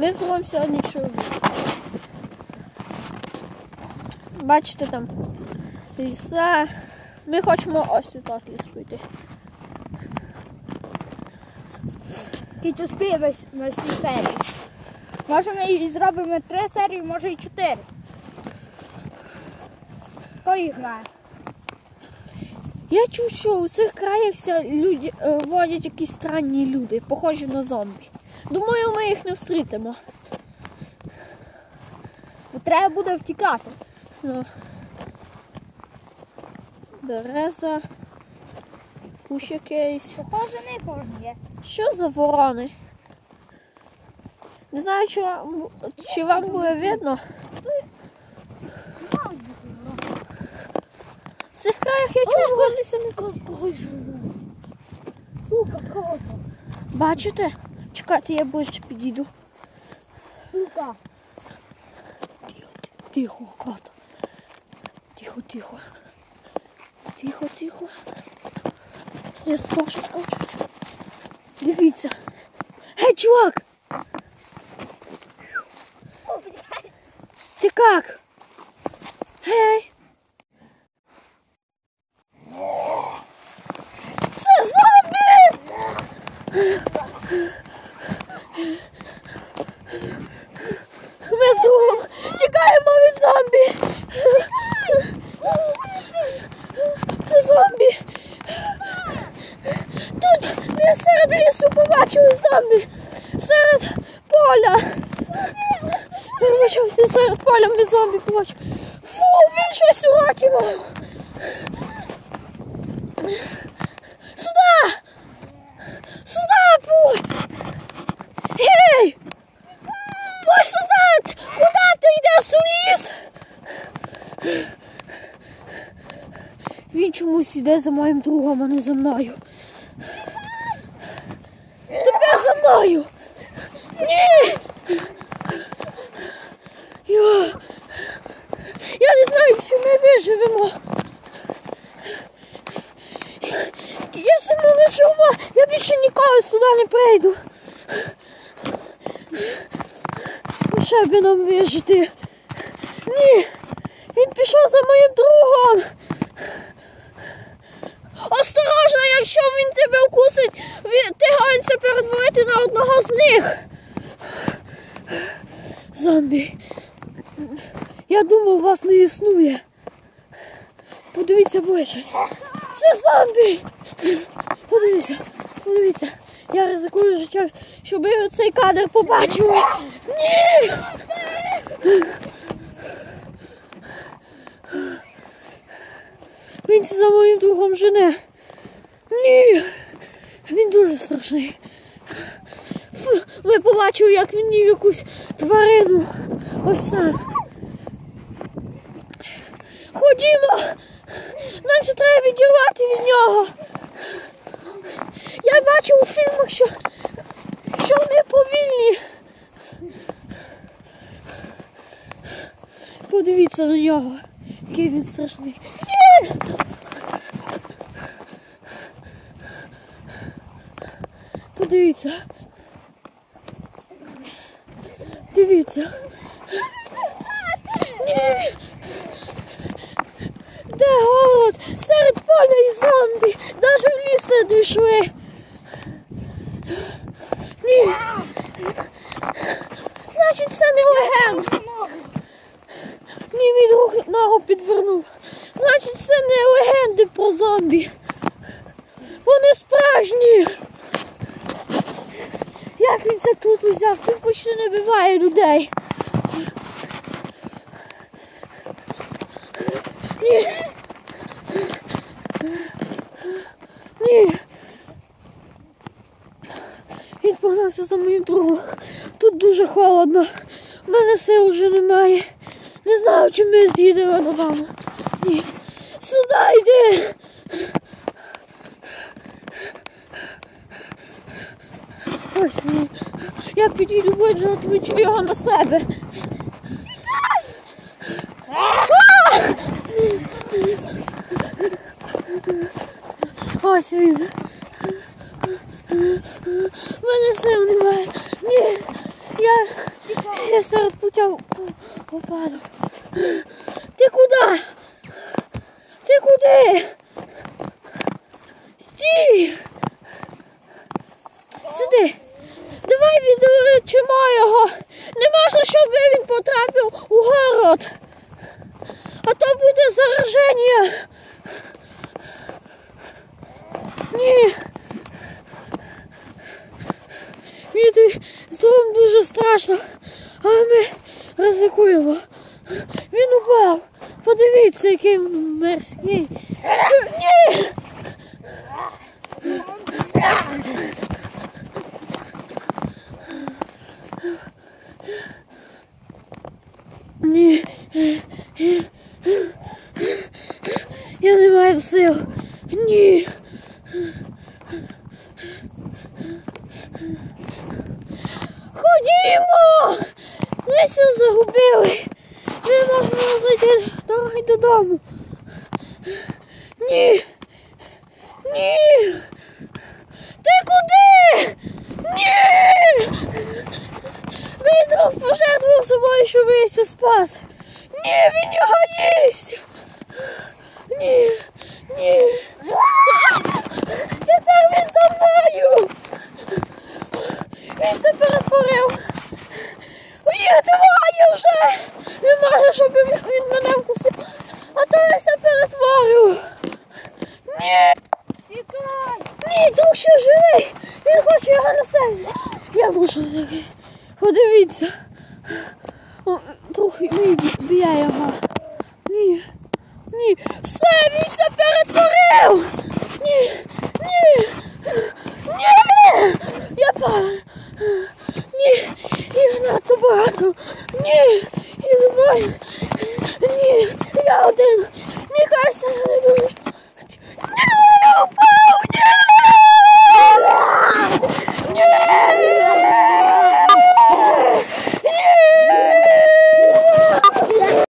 Ми з сьогодні чули. Бачите там ліса. Ми хочемо ось тут ліс пройти. Кіть успіє весь весь всі серії. Може ми і зробимо три серії, може і чотири. Хто їх знає? Я чув, що у цих краях люди, е, водять якісь странні люди, похожі на зомбі. Думаю, ми їх не встрітимо. Бо треба буде втікати. Ну. Береза. Кущ якийсь. Похоже, не кожен є. Що за ворони? Не знаю, чи вам, чи вам буде видно. В цих краях я чув Когось. Сука, кого? Бачите? Чекайте, я ближче підійду. Сука. Тихо, ти- тихо, кото. Тихо, тихо. Тихо, тихо. Я скочу, скочу. Дивіться. Гей, чувак! Ти как? Гей! Побачили. Серед поля. Вибачався серед поля ми зомбі побачили. Фу, він щось у. Сюди! Сюди путь! Гей! Ось сюди! Куди ти йдеш у ліс? Він чомусь йде за моїм другом, а не за мною. Мною! Ні! Я, я не знаю, чи ми виживемо. Якщо ми виживемо, я більше ніколи сюди не прийду. Ще би нам вижити. Ні, він пішов за моїм другом. Осторожно, якщо він тебе вкусить, ти ганься перетворити на одного з них. Зомбі. Я думав, вас не існує. Подивіться ближче. Це зомбі. Подивіться, подивіться. Я ризикую життям, щоб цей кадр побачили. Ні! Він за моїм другом жене. Ні! Він дуже страшний. Ви побачили, як він їв якусь тварину. Ось так. Ходімо! Нам ще треба відірвати від нього. Я бачив у фільмах, що, що вони повільні. Подивіться на нього, який він страшний. Ні! Подивіться. Дивіться. Ні! Де голод? Серед поля і зомбі. Навіть в ліс не дійшли. Ні. Значить, це не легенда. Ні, мій друг ногу підвернув. Значить, це не легенди про зомбі. Вони справжні. Він це тут узяв? Він почти не биває людей. Ні. Ні. Він погнався за моїм другом. Тут дуже холодно. У мене сил вже немає. Не знаю, чи ми з'їдемо додому. Ні. Сюди йди. Ось. Я підійду, боже, отвечу його на себе. Ось він. Мене сил немає. Ні. я, я серед путя попаду. Ти куди? Ти куди? Стій! Сюди. Давай відчимо його. Не можна, щоб він потрапив у город. А то буде зараження. Ні. Мені з другом дуже страшно, але ми ризикуємо. Він упав. Подивіться, який мерзкий. Ні. Я не маю сил. Ні. Ходімо! Все загубили. Ми можемо знайти дороги додому. Ні. Ні. Ти куди? Ні. Друг пожертвував собою, щоб їсти спас. Ні, він його їсть. Ні. Ні. Тепер він за мною. Він це перетворив. Є, триває вже! Не може, щоб він він мене вкусив. А то я все перетворив. Ні! Тікай! Ні, друг ще живий! Він хоче його на серці. Я мушу таки. Подивіться. Друг мій б'є його. Ні. Ні. Все, він все перетворив! Ні! Ні! Ні! Я пала. Ні! Їх надто багато. Ні! Їх двоє. Ні! Я один. Мені я не дуже so!